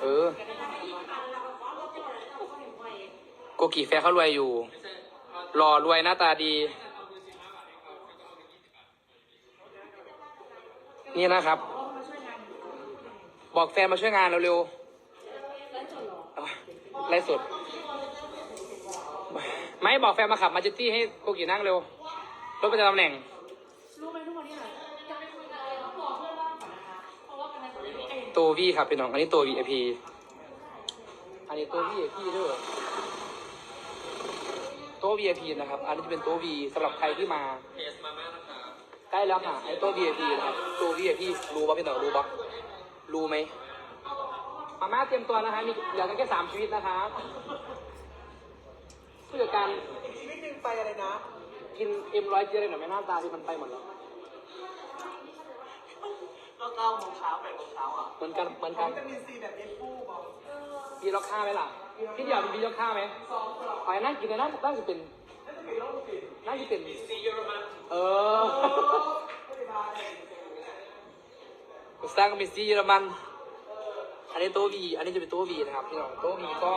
เออ โกกีแฟร์เขารวยอยู่หล่อรวยหน้าตาดี นี่นะครับ บอกแฟนมาช่วยงานเร็วๆไล่สด ไม่บอกแฟนมาขับมาจิตตี้ให้โกกีนั่งเร็ว รถประจำตำแหน่งรู้ไหมทุกวันนี้ค่ะจะไม่คุยกันเลยแล้วบอกเพื่อนบ้า ตอนนี้ไม่เอ็นตัววีครับพี่น้อง อันนี้ตัว VIP อันนี้ตัว VIP ด้วยตัว VIP นะครับ อันนี้จะเป็นตัว V สำหรับใครที่มาเพจมาม่านะครับใกล้แล้วค่ะไอ้ตัว VIP นะครับตัว VIP รู้ป่ะพี่น้องรู้ป่ะรู้ไหมมาม่าเตรียมตัวนะคะมีเหลือกันแค่สามชีวิตนะคะผู้จัดการอีกชีวิตหนึ่งไปอะไรนะ กินเอ็มร้อยเจเลยหน่อยไหมหน้าตาที่มันไปหมดแล้ว ก็เก้าโมงเช้าแปดโมงเช้าอะเหมือนกันเหมือนกันวิตามินซีแบบเย็นฟูบอกมีล็อกค่าไหมล่ะพี่เดี่ยวมีบีล็อกค่าไหมขอให้นั่งกินเลยนะน่าจะเป็นนั่นจะเป็นโรคติดน่าจะเป็นซีเยอรมันเออไม่ได้พาเลยกูสร้างมิสซี่เยอรมัน อันนี้โต๊ะวีอันนี้จะเป็นโต๊ะวีนะครับพี่น้องโต๊ะวีก็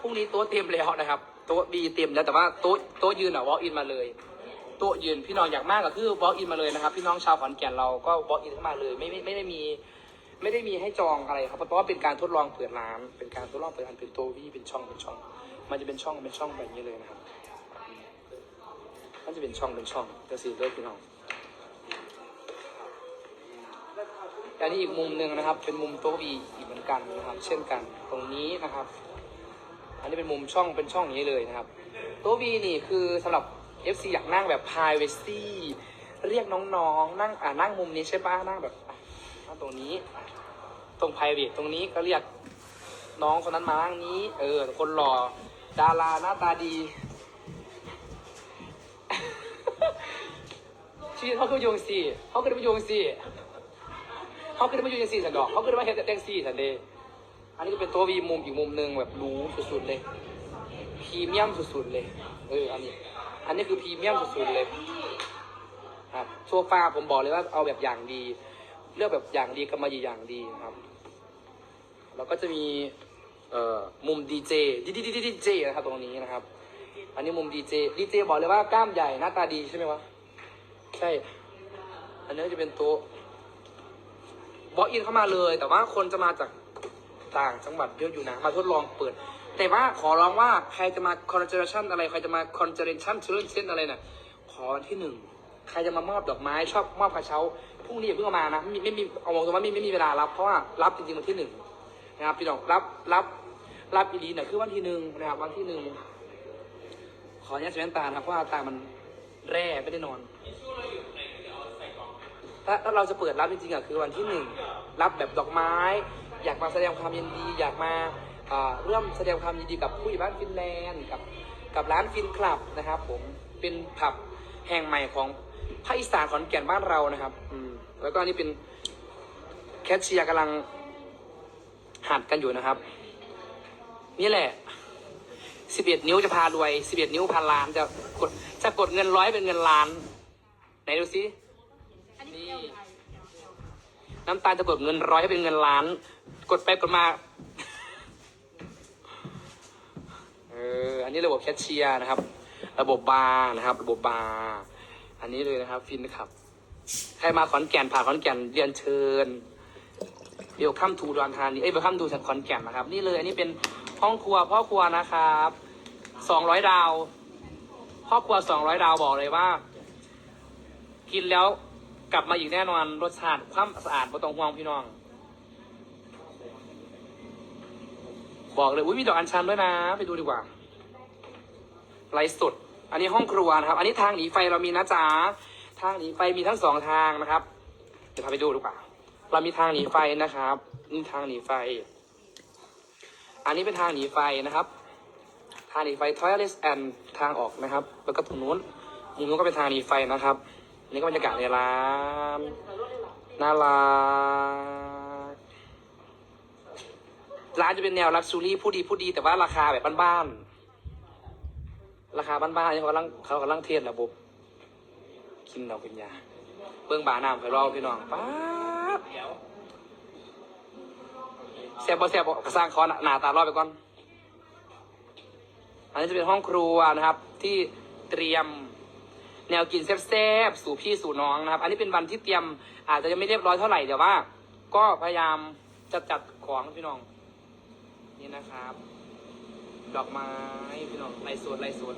พรุ่งนี้โต๊ะเต็มแล้วนะครับโต๊ะวีเต็มแล้วแต่ว่าโต๊ะโต๊ะยืนอะวอล์กอินมาเลยโต๊ะยืนพี่น้องอยากมากก็คือวอล์กอินมาเลยนะครับ พี่น้องชาวขอนแก่นเราก็วอล์กอินเข้ามาเลยไม่ไม่ไม่ได้มีไม่ได้มีให้จองอะไรครับเพราะว่าเป็นการทดลองเปิดร้านเป็นการทดลองเปิดร้านเป็นโต๊ะวีเป็นช่องเป็นช่อง มันจะเป็นช่องเป็นช่องแบบนี้เลยนะครับมันจะเป็นช่องเป็นช่องจะสีเลือกพี่น้องอันนี้อีกมุมหนึ่งนะครับ เป็นมุมโต๊ะวีอีกเหมือนกันนะครับ เช่นกันตรงนี้นะครับ อันนี้เป็นมุมช่องเป็นช่องอย่างนี้เลยนะครับ โต๊ะวีนี่คือสำหรับ FC อยากนั่งแบบ privacy เรียกน้องๆ นั่งอ่านั่งมุมนี้ใช่ปะนั่งแบบอะนั่งตรงนี้อะตรง private ตรงนี้ก็เรียกน้องคนนั้นมานั่งนี้ เออ คนหล่อดาราหน้าตาดี ชีวิตเขาคือโยงสี่เขาคือมาโยงสี่เขาขึ้นมาอยู่ยังสี่สันดอกเขาขึ้นมาเฮ็ดแต่แท็กซี่สันเดย์อันนี้ก็เป็นตัววีมุมอีกมุมหนึ่งแบบหรู้สุดๆเลยพรีเมียมสุดๆเลย เออ อันนี้ อันนี้คือพรีเมียมสุดๆเลยครับโซฟาผมบอกเลยว่าเอาแบบอย่างดี เลือกแบบอย่างดีก็มาอยู่อย่างดีนะครับ แล้วก็จะมีเอ่อมุมดีเจดีดีดีดีเจนะครับตรงนี้นะครับ อันนี้มุมดีเจดีเจบอกเลยว่ากล้ามใหญ่หน้าตาดีใช่ไหมวะใช่ อันนี้จะเป็นโต๊ะบล็อกอินเข้ามาเลย แต่ว่าคนจะมาจากต่างจังหวัดเยอะอยู่นะ มาทดลองเปิด แต่ว่าขอร้องว่าใครจะมาคอนเจอร์ชันอะไรใครจะมาคอนเจอร์ชันเชิญเช่นอะไรน่ะขอวันที่หนึ่งใครจะมามอบดอกไม้ชอบมอบกระเช้าพรุ่งนี้อย่าเพิ่งเอามานะไม่ไม่มีเอาบอกตรงว่าไม่ไม่มีเวลารับเพราะว่ารับจริงๆวันที่หนึ่งนะครับพี่น้องรับรับรับอีลีเนี่ยคือวันที่หนึ่งนะครับวันที่หนึ่งขออนุญาตใส่แว่นตานะครับเพราะว่าตามันแร่ไม่ได้นอนถ้าถ้าเราจะเปิดรับจริงๆอะคือวันที่หนึ่งรับแบบดอกไม้ อยากมาแสดงความยินดี อยากมา ร่วมแสดงความยินดีกับผู้ใหญ่บ้านฟินแลนด์กับกับร้านฟินคลับนะครับ ผมเป็นผับแห่งใหม่ของภาคอีสานขอนแก่นบ้านเรานะครับอืมแล้วก็อันนี้เป็นแคชเชียร์กำลังหัดกันอยู่นะครับ นี่แหละ11นิ้วจะพารวย11นิ้วพันล้านจะกดจะกดเงินร้อยเป็นเงินล้าน ไหนดูซินนี้เอลไทยน้ำตาลจะกดเงินร้อยให้เป็นเงินล้าน กดไปกดมา อ อันนี้ระบบแคชเชียร์นะครับ ระบบบาร์นะครับ ระบบบาร์อันนี้เลยนะครับ ฟินครับ ใครมาขอนแก่นผ่านขอนแก่นเรียนเชิญเดี๋ยวข้ามทูดอนธานีเอ้ยเดี๋ยวข้ามทูจากขอนแก่นนะครับ นี่เลย อันนี้เป็นห้องครัวพ่อครัวนะครับสองร้อยดาวพ่อครัวสองร้อยดาวบอกเลยว่า กินแล้วกลับมาอีกแน่นอนรสชาติความสะอาดบ่ต้องห่วงพี่น้อง บอกเลยอุ้ยมีดอกอัญชันด้วยนะ ไปดูดีกว่า ไลฟ์สดอันนี้ห้องครัวนะครับ อันนี้ทางหนีไฟเรามีนะจ๊ะทางหนีไฟมีทั้งสองทางนะครับเดี๋ยวพาไปดูดีกว่าเรามีทางหนีไฟนะครับนี่ทางหนีไฟ อันนี้เป็นทางหนีไฟนะครับ ทางหนีไฟ toilet and ทางออกนะครับ แล้วก็ตรงนู้นมุมนู้นก็เป็นทางหนีไฟนะครับนี่ก็บรรยากาศในร้านน่ารักร้านจะเป็นแนวลักชูรี่ผู้ดีผู้ดีแต่ว่าราคาแบบบ้านๆ ราคาบ้านๆนี่เขากำลังเขากำลังเทศระบบ กินเราเป็นยาเบื้องบาน้ำเคยรอพี่น้องป๊าบแซ่บบ่แซ่บบ่ก็สร้างเขาหนาตารอไปก่อน อันนี้จะเป็นห้องครัวนะครับ ที่เตรียมแนวกินแซ่บๆสู่พี่สู่น้องนะครับ อันนี้เป็นวันที่เตรียม อาจจะยังไม่เรียบร้อยเท่าไหร่แต่ว่า ก็พยายามจะจัดของพี่น้อง นี่นะครับ ดอกไม้พี่น้องไรสวนไรสวน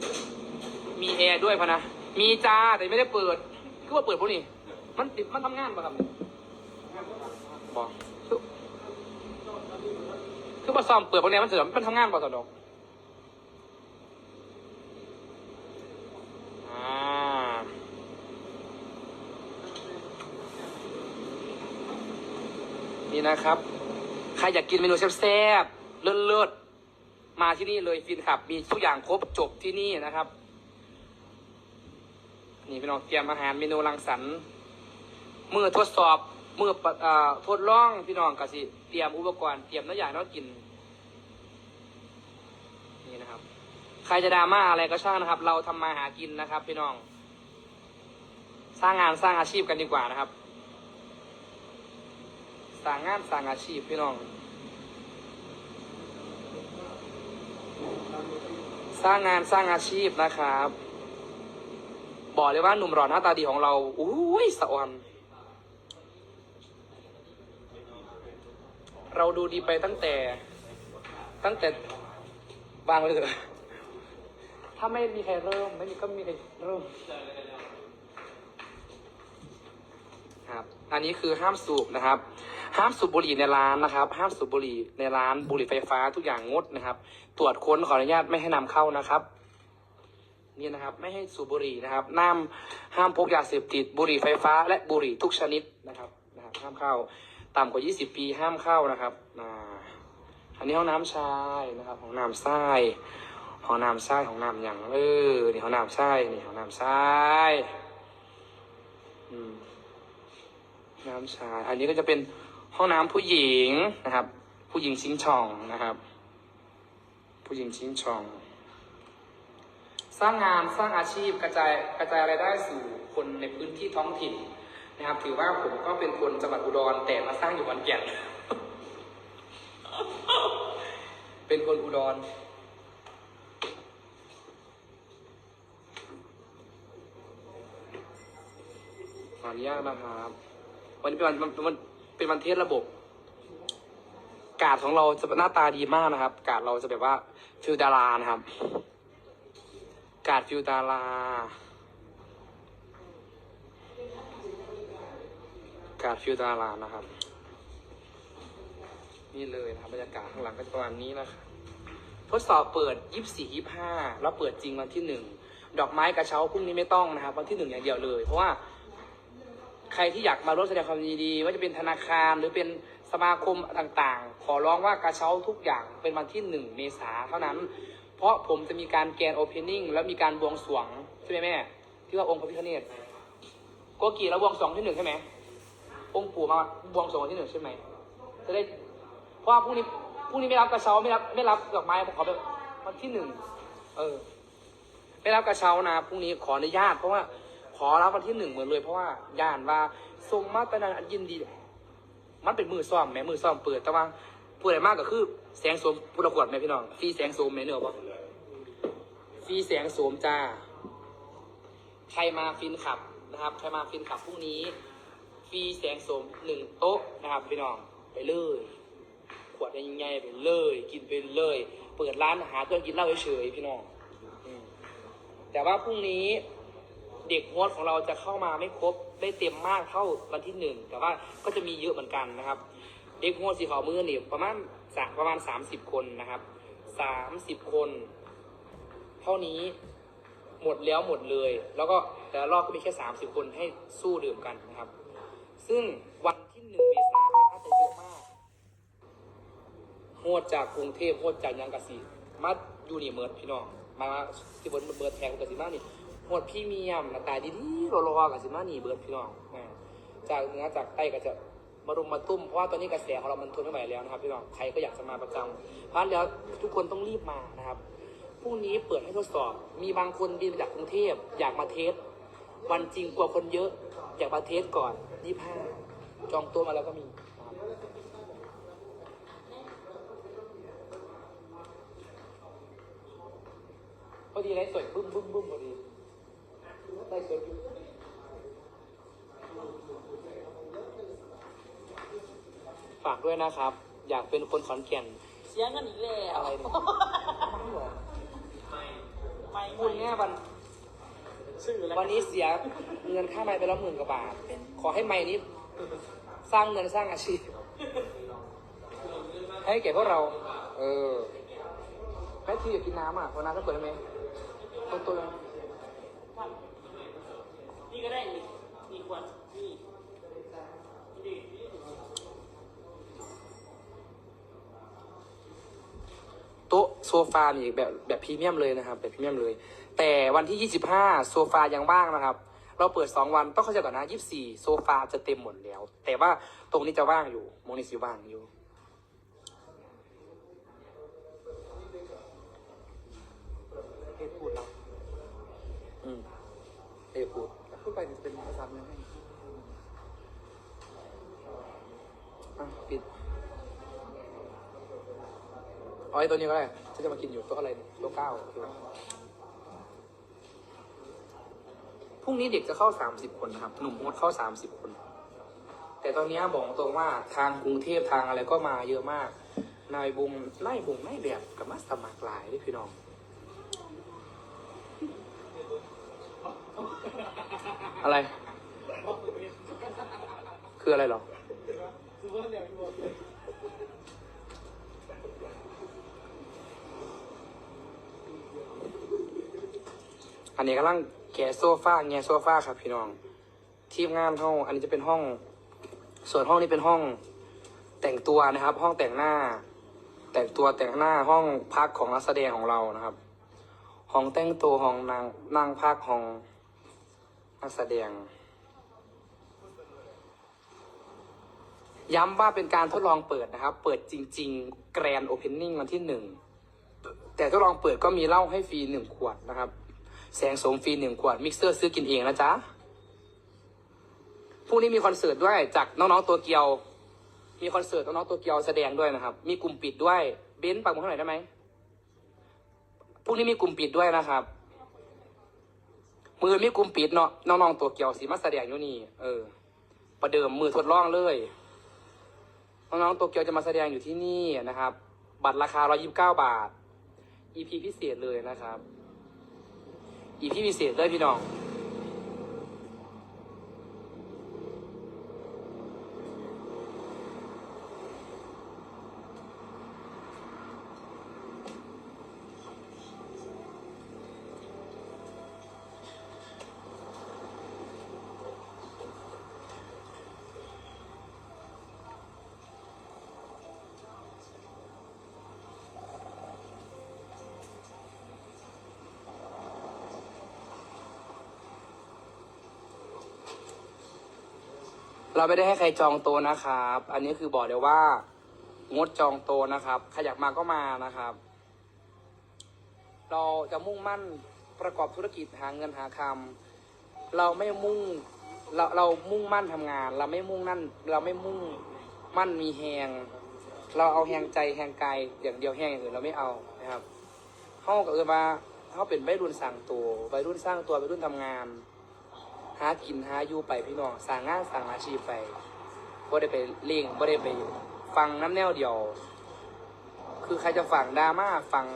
มีแอร์ด้วยพะนะ มีจ้าแต่ไม่ได้เปิดคือว่าเปิดพวกนี้ มันติดมันทำงานปะครับบอกคือคือมาซ่อมเปิดพวกนี้มันเสริมมันทำงานปะสดอกนี่นะครับ ใครอยากกินเมนูแซ่บๆเลิศๆ มาที่นี่เลยฟินขับ มีทุกอย่างครบจบที่นี่นะครับ นี่พี่น้องเตรียมอาหารเมนูรังสรรค์มือทดสอบมือปะอ่าทดลองพี่น้องกสิเตรียมอุปกรณ์เตรียมน้ำยาน้ำกินนี่นะครับ ใครจะดราม่าอะไรก็ช่างนะครับ เราทำมาหากินนะครับ พี่น้อง สร้างงานสร้างอาชีพกันดีกว่านะครับ สร้างงานสร้างอาชีพพี่น้อง สร้างงานสร้างอาชีพนะครับ บอกเลยว่าหนุ่มหล่อหน้าตาดีของเราอุ้ยสะออนเราดูดีไปตั้งแต่ ตั้งแต่บางเลย ถ้าไม่มีใครเริ่ม ไม่มีก็มีใครเริ่มครับ อันนี้คือห้ามสูบนะครับ ห้ามสูบบุหรี่ในร้านนะครับ ห้ามสูบบุหรี่ในร้านบุหรี่ไฟฟ้าทุกอย่างงดนะครับ ตรวจค้นขออนุญาตไม่ให้นำเข้านะครับนี่นะครับไม่ให้สูบบุหรี่นะครับน้าห้ามพกยาเสพติดบุหรี่ไฟฟ้า และบุหรี่ทุกชนิดนะครับนะครับห้ามเข้าต่ำกว่า 20 ปีห้ามเข้านะครับอ่าอันนี้ห้องน้ำชายนะครับห้องน้ำทรายห้องน้ำทรายห้องน้ำอย่างเออนี่ห้องน้ำทรายนี่ห้องน้ำทรายอืมน้ำชาย อันนี้ก็จะเป็น ห้องน้ำผู้หญิงนะครับ ผู้หญิงชิงช่องนะครับ ผู้หญิงชิงช่อง สร้างงานสร้างอาชีพกระจายกระจายรายได้สู่คนในพื้นที่ท้องถิ่นนะครับ ถือว่าผมก็เป็นคนจังหวัดอุดรแต่มาสร้างอยู่ขอนแก่นเป็นคนอุดรขออนุญาตนะครับ วันนี้เป็นวันมันมัน เป็นวันเทสระบบ กาดของเราจะหน้าตาดีมากนะครับ กาดเราจะแบบว่าฟิลดารานะครับ กาดฟิลดารากาดฟิลดารานะครับ นี่เลยนะครับบรรยากาศข้างหลังก็จะประมาณนี้นะครับทดสอบเปิดยี่สี่ยี่ห้าแล้วเปิดจริงวันที่หนึ่งดอกไม้กระเช้าพรุ่งนี้ไม่ต้องนะครับ วันที่หนึ่งอย่างเดียวเลย เพราะว่า รที่อยากมาร่วมแสดงความยินดี ว่าจะเป็นธนาคารหรือเป็นสมาคมต่างๆ ขอร้องว่ากระเช้าทุกอย่างเป็นวันที่หนึ่งเมษาเท่านั้น เพราะผมจะมีการแกนโอเพนนิ่งแล้วมีการบวงสรวง ใช่ไหมแม่ ที่ว่าองค์พระพิฆเนศโกกี่แล้วบวงสรวงที่หนึ่งใช่ไหมองค์ปู่มาบวงสรวงที่หนึ่งใช่ไหมจะได้เพราะว่าพรุ่งนี้พรุ่งนี้ไม่รับกระเช้าไม่รับไม่รับดอกไม้ผมขอแบบวันที่หนึ่งเออ ไม่รับกระเช้านะพรุ่งนี้ขออนุญาตเพราะว่า ขอรับวันที่หนึ่งเหมือนเลยเพราะว่าย่านว่าทรงมาตรฐานยินดี มันเป็นมือซ่อมแม่มือซ่อมเปิดแต่ว่าพูดอะไรมากก็คือ แสงโสมพุทธขวดไหมพี่น้องฟรีแสงโสมไหมเนอปะฟรีแสงโสมจ้า ใครมาฟินขับนะครับ ใครมาฟินขับพรุ่งนี้ฟรีแสงโสมหนึ่งโต๊ะนะครับพี่น้องไปเลยขวดใหญ่ๆไปเลย กินไปเลย เปิดร้านหาเครื่องกินเหล้าเฉยๆพี่น้องแต่ว่าพรุ่งนี้ เด็กโฮสต์ของเราจะเข้ามาไม่ครบได้เต็มมากเท่าวันที่หนึ่งแต่ว่าก็จะมีเยอะเหมือนกันนะครับ เด็กโฮสต์สีขาวมือนี่ประมาณสะประมาณสามสิบคนนะครับสามสิบคน เท่านี้หมดแล้วหมดเลย แล้วก็แต่ละรอบก็มีแค่สามสิบคนให้สู้ดื่มกันนะครับ ซึ่งวันที่หนึ่งเมษายนน่าจะเยอะมากโหดจากกรุงเทพโหดจากยังกะสีมาอยู่นี่เมิดพี่น้องมาที่บนเบิร์ดแทงกะสีมากนี่ หมดพี่เมียมหาตาดีๆรอๆกับซิมานีเบิร์ดพี่น้องอ่าจากเหนือจากใต้ก็จะมารุมมาตุ้มเพราะว่าตอนนี้กระแสของเรามันทนไม่ไหวแล้วนะครับพี่น้องใครก็อยากจะมาประจำเพราะฉะนั้นแล้วทุกคนต้องรีบมานะครับพรุ่งนี้เปิดให้ทดสอบ มีบางคนบินมาจากกรุงเทพอยากมาเทสวันจริงกลัวคนเยอะอยากมาเทสก่อนยี่ห้าจองตัวมาแล้วก็มีพอดีไลฟ์สดบึ้มบึ้มบึ้มพอดี ไลฟ์สดอยู่ฝากด้วยนะครับ อยากเป็นคนขอนแก่น เสียเงินอีกแล้วอะไรเนี่ย ไม่คุณเนี่ยวันชื่ออะไรวันนี้เสียเงินค่าไม้ไปแล้วหมื่นกว่าบาท ขอให้ไม้นี้ สร้างเงินสร้างอาชีพ ให้แก่พวกเรา เออแม่ที่อยากกินน้ำอะพอน้ำก็เปิดได้ไหมตัวตัวนี่ ก็ได้นี่นี่ขวดนี่นี่โต๊ะโซฟานี่แบบแบบพรีเมียมเลยนะครับ แบบพรีเมียมเลย แต่วันที่ 25 โซฟายังว่างนะครับ เราเปิด 2 วันต้องเข้าใจก่อนนะ 24 โซฟาจะเต็มหมดแล้ว แต่ว่าตรงนี้จะว่างอยู่มงนี้สิว่างอยู่เอพูดแล้วอืมเอพูดพูด ไปจะเป็นภาษาเมืองให้อะปิดเอาไอ้ตัวนี้ก็ได้ฉันจะมากินอยู่ตัวอะไรเนี่ยตัวเก้าโอเคพรุ่งนี้เด็กจะเข้าสามสิบคนนะครับ หนุ่มโฮสเข้าสามสิบคน แต่ตอนนี้บอกตรงว่าทางกรุงเทพทางอะไรก็มาเยอะมาก นายบุงไล่บุงไล่แบบกับมาสมัครหลายด้วยพี่น้อง อะไร คืออะไรหรอ อันนี้กำลังแกะโซฟาแงะโซฟาครับพี่น้อง ทีมงานห้อง อันนี้จะเป็นห้อง ส่วนห้องนี้เป็นห้อง แต่งตัวนะครับ ห้องแต่งหน้า แต่งตัวแต่งหน้าห้องพักของนักแสดงของเรานะครับ ห้องแต่งตัวห้องนางนั่งพักห้อง นักแสดง ย้ำว่าเป็นการทดลองเปิดนะครับ เปิดจริง ๆ แกรนโอเพนนิ่งวันที่หนึ่ง แต่ทดลองเปิดก็มีเหล้าให้ฟรีหนึ่งขวดนะครับ แสงโสมฟรีหนึ่งขวด มิกเซอร์ซื้อกินเองนะจ๊ะพรุ่งนี้มีคอนเสิร์ตด้วยจากน้องๆตัวเกียว มีคอนเสิร์ตน้องๆตัวเกียวแสดงด้วยนะครับ มีกลุ่มปิดด้วย เบนซ์ปักหมุดเท่าไหร่อยได้ไหมพรุ่งนี้มีกลุ่มปิดด้วยนะครับ มือมีกลุ่มปิดเนาะน้องๆตัวเกียวสีมาแสดงอยู่นี่เออ ประเดิมมือทดลองเลย น้องๆตัวเกียวจะมาแสดงอยู่ที่นี่นะครับ บัตรราคา 129 บาท EP พิเศษเลยนะครับ EP พิเศษเลยพี่น้อง เราไม่ได้ให้ใครจองโตะนะครับ อันนี้คือบอกเลยว่างดจองโตะนะครับใครอยากมาก็มานะครับ เราจะมุ่งมั่นประกอบธุรกิจหาเงินหาคำเราไม่มุ่งเราเรามุ่งมั่นทำงาน เราไม่มุ่งนั่น เราไม่มุ่งมั่นมีแหงเราเอาแหงใจแหงกายอย่างเดียวแหงอย่างอื่นเราไม่เอานะครับเขาก็เออมาเขาเป็นวัยรุ่นสั่งตัววัยรุ่นสร้างตัววัยรุ่นทำงาน หากินหาอยู่ไปพี่น้องสร้างงานสร้างอาชีพไปบ่ได้ไปเลี้ยงบ่ได้ไปฟังน้ำแนวเดียว คือใครจะฟังดราม่าฟัง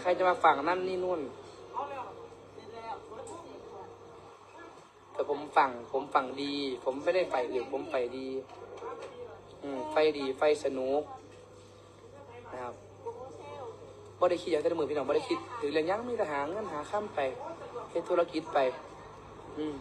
ใครจะมาฟังนั่นนี่นู่นแล้วเสร็จแล้วเปิดสี่ขวดแต่ผมฟังผมฟังดี ผมไม่ได้ไฟอื่นผมไฟดี อืมไฟดีไฟสนุกนะครับ บ่ได้คิดอย่างแต่ละมือพี่น้องบ่ได้คิดถึงเรื่องยังมีแต่หาเงินหาข้ามไปเฮ็ดธุรกิจไป อืม